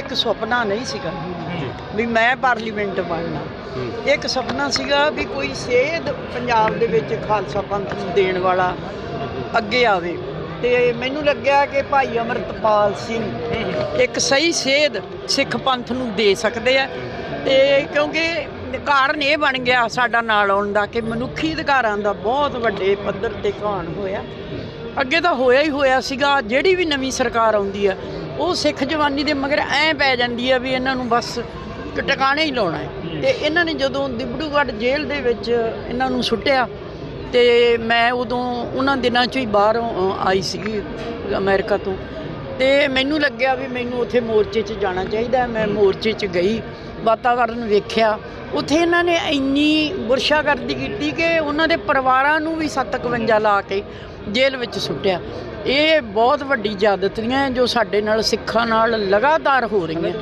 ਇੱਕ ਸੁਪਨਾ ਨਹੀਂ ਸੀਗਾ ਵੀ ਮੈਂ ਪਾਰਲੀਮੈਂਟ ਬਣਨਾ। ਇੱਕ ਸੁਪਨਾ ਸੀਗਾ ਵੀ ਕੋਈ ਸੇਧ ਪੰਜਾਬ ਦੇ ਵਿੱਚ ਖਾਲਸਾ ਪੰਥ ਨੂੰ ਦੇਣ ਵਾਲਾ ਅੱਗੇ ਆਵੇ। ਤੇ ਮੈਨੂੰ ਲੱਗਿਆ ਕਿ ਭਾਈ ਅਮਰਤਪਾਲ ਸਿੰਘ ਇੱਕ ਸਹੀ ਸੇਧ ਸਿੱਖ ਪੰਥ ਨੂੰ ਦੇ ਸਕਦੇ ਆ। ਤੇ ਕਿਉਂਕਿ ਕਾਰਨ ਇਹ ਬਣ ਗਿਆ ਸਾਡਾ ਨਾਲ ਆਉਣ ਦਾ ਕਿ ਮਨੁੱਖੀ ਅਧਿਕਾਰਾਂ ਦਾ ਬਹੁਤ ਵੱਡੇ ਪੱਧਰ ਤੇ ਘਾਣ ਹੋਇਆ। ਅੱਗੇ ਤਾਂ ਹੋਇਆ ਹੀ ਹੋਇਆ ਸੀਗਾ ਜਿਹੜੀ ਵੀ ਨਵੀਂ ਸਰਕਾਰ ਆਉਂਦੀ ਆ ਉਹ ਸਿੱਖ ਜਵਾਨੀ ਦੇ ਮਗਰ ਐ ਪੈ ਜਾਂਦੀ ਆ ਵੀ ਇਹਨਾਂ ਨੂੰ ਬਸ ਟਿਕਾਣੇ ਹੀ ਲਾਉਣਾ ਹੈ। ਤੇ ਇਹਨਾਂ ਨੇ ਜਦੋਂ ਦਿਬੜੂਗੜ੍ਹ ਜੇਲ੍ਹ ਦੇ ਵਿੱਚ ਇਹਨਾਂ ਨੂੰ ਸੁੱਟਿਆ ਤੇ ਮੈਂ ਉਦੋਂ ਉਹਨਾਂ ਦਿਨਾਂ 'ਚ ਹੀ ਬਾਹਰੋਂ ਆਈ ਸੀਗੀ ਅਮਰੀਕਾ ਤੋਂ। ਤੇ ਮੈਨੂੰ ਲੱਗਿਆ ਵੀ ਮੈਨੂੰ ਉੱਥੇ ਮੋਰਚੇ 'ਚ ਜਾਣਾ ਚਾਹੀਦਾ ਮੈਂ ਮੋਰਚੇ 'ਚ ਗਈ, ਵਾਤਾਵਰਨ ਵੇਖਿਆ। ਉੱਥੇ ਇਹਨਾਂ ਨੇ ਇੰਨੀ ਬੁਰਸ਼ਾਗਰਦੀ ਕੀਤੀ ਕਿ ਉਹਨਾਂ ਦੇ ਪਰਿਵਾਰਾਂ ਨੂੰ ਵੀ 751 ਲਾ ਕੇ ਜੇਲ੍ਹ ਵਿੱਚ ਸੁੱਟਿਆ। ਇਹ ਬਹੁਤ ਵੱਡੀ ਜ਼ਿਆਦਤੀਆਂ ਹੈ ਜੋ ਸਾਡੇ ਨਾਲ ਸਿੱਖਾਂ ਨਾਲ ਲਗਾਤਾਰ ਹੋ ਰਹੀਆਂ।